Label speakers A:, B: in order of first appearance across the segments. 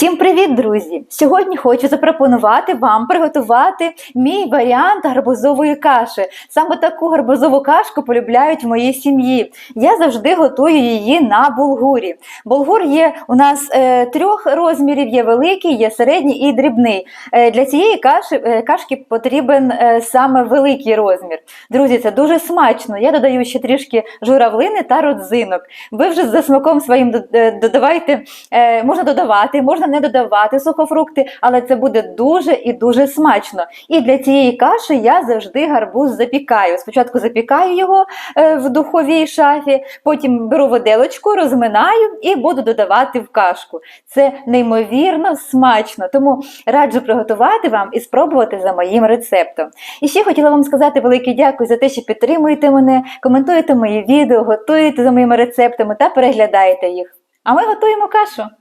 A: Всім привіт, друзі! Сьогодні хочу запропонувати вам приготувати мій варіант гарбузової каші. Саме таку гарбузову кашку полюбляють в моїй сім'ї. Я завжди готую її на булгурі. Булгур є у нас е, трьох розмірів: є великий, є середній і дрібний. Е, для цієї каші е, кашки потрібен е, саме великий розмір. Друзі, це дуже смачно. Я додаю ще трішки журавлини та родзинок. Ви вже за смаком своїм е, додавайте, е, можна додавати, можна не додавати сухофрукти, але це буде дуже і дуже смачно. І для цієї каші я завжди гарбуз запікаю. Спочатку запікаю його е, в духовій шафі, потім беру виделочку, розминаю і буду додавати в кашку. Це неймовірно смачно, тому раджу приготувати вам і спробувати за моїм рецептом. І ще хотіла вам сказати велике дякую за те, що підтримуєте мене, коментуєте мої відео, готуєте за моїми рецептами та переглядаєте їх. А ми готуємо кашу.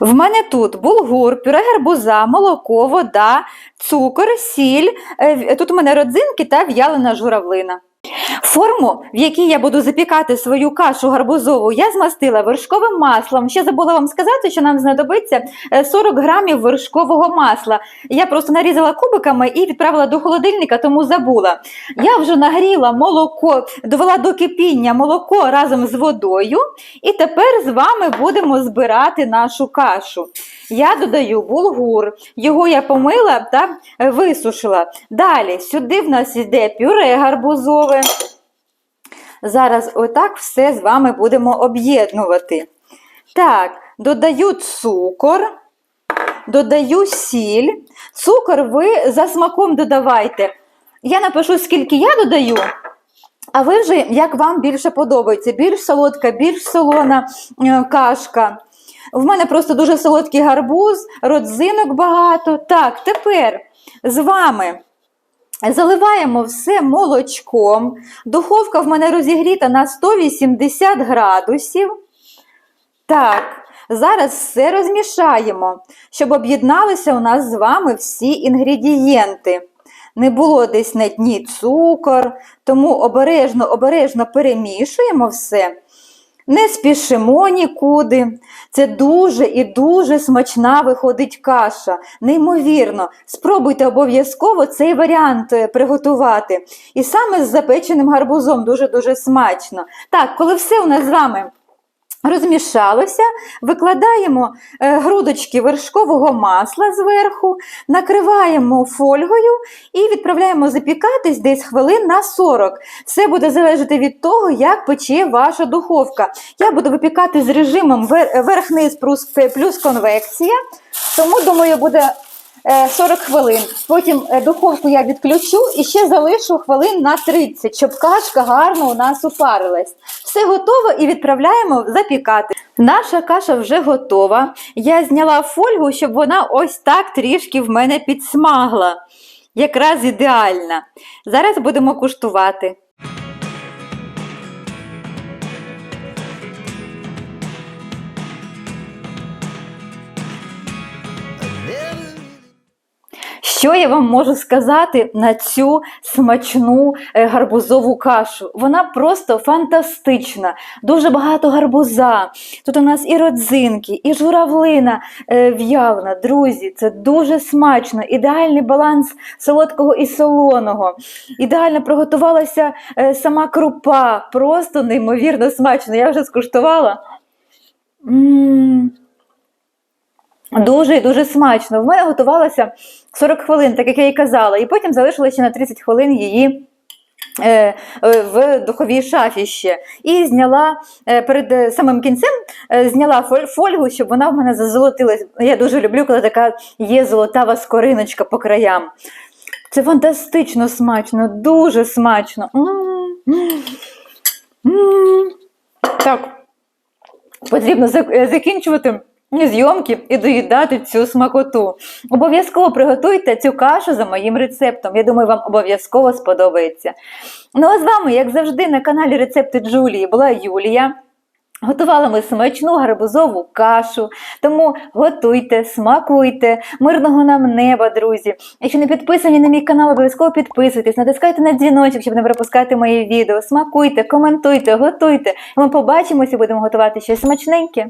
A: В мене тут булгур, пюре гарбуза, молоко, вода, цукор, сіль. е, Тут у мене родзинки та в'ялена журавлина. Форму, в якій я буду запікати свою кашу гарбузову, я змастила вершковим маслом. Ще забула вам сказати, що нам знадобиться е, 40 грамів вершкового масла. Я просто нарізала кубиками і відправила до холодильника, тому забула. Я вже нагріла молоко, довела до кипіння молоко разом з водою. І тепер з вами будемо збирати нашу кашу. Я додаю булгур, його я помила та е, висушила. Далі сюди в нас йде пюре гарбузове. Зараз отак все з вами будемо об'єднувати. Так, додаю цукор, додаю сіль. Цукор ви за смаком додавайте. Я напишу, скільки я додаю, а ви вже як вам більше подобається. Більш солодка, більш солона е, кашка. В мене просто дуже солодкий гарбуз, родзинок багато. Так, тепер з вами заливаємо все молочком. Духовка в мене розігріта на 180 градусів. Так, зараз все розмішаємо, щоб об'єдналися у нас з вами всі інгредієнти. Не було десь на дні цукор, тому обережно, обережно перемішуємо все. Не спішимо нікуди. Це дуже і дуже смачна виходить каша. Неймовірно. Спробуйте обов'язково цей варіант е, приготувати. І саме з запеченим гарбузом дуже-дуже смачно. Так, коли все у нас з вами розмішалося, викладаємо е, грудочки вершкового масла зверху, накриваємо фольгою і відправляємо запікатись десь хвилин на 40. Все буде залежати від того, як пече ваша духовка. Я буду випікати з режимом вер- верх-низ плюс, конвекція, тому, думаю, буде 40 хвилин. Потім е, духовку я відключу і ще залишу хвилин на 30, щоб кашка гарно у нас упарилась. Все готово і відправляємо запікати. Наша каша вже готова. Я зняла фольгу, щоб вона ось так трішки в мене підсмагла. Якраз ідеальна. Зараз будемо куштувати. Що я вам можу сказати на цю смачну е, гарбузову кашу? Вона просто фантастична. Дуже багато гарбуза. Тут у нас і родзинки, і журавлина е, в'ялена. Друзі, це дуже смачно. Ідеальний баланс солодкого і солоного. Ідеально приготувалася е, сама крупа. Просто неймовірно смачно. Я вже скуштувала. М. Дуже і дуже смачно. В мене готувалося 40 хвилин, так як я і казала, і потім залишила ще на 30 хвилин її. е, е, В духовій шафі ще. І зняла е, перед самим кінцем зняла фоль- фольгу, щоб вона в мене зазолотилась. Я дуже люблю, коли така є золотава скориночка по краям. Це фантастично смачно, дуже смачно. М, м, м. Так, потрібно зак- закінчувати зйомки і доїдати цю смакоту. Обов'язково приготуйте цю кашу за моїм рецептом. Я думаю, вам обов'язково сподобається. Ну а з вами, як завжди, на каналі Рецепти Джулії була Юлія. Готували ми смачну гарбузову кашу, тому готуйте, смакуйте, мирного нам неба, друзі. Якщо не підписані на мій канал, обов'язково підписуйтесь, натискайте на дзвіночок, щоб не пропускати мої відео. Смакуйте, коментуйте, готуйте. Ми побачимося, будемо готувати щось смачненьке.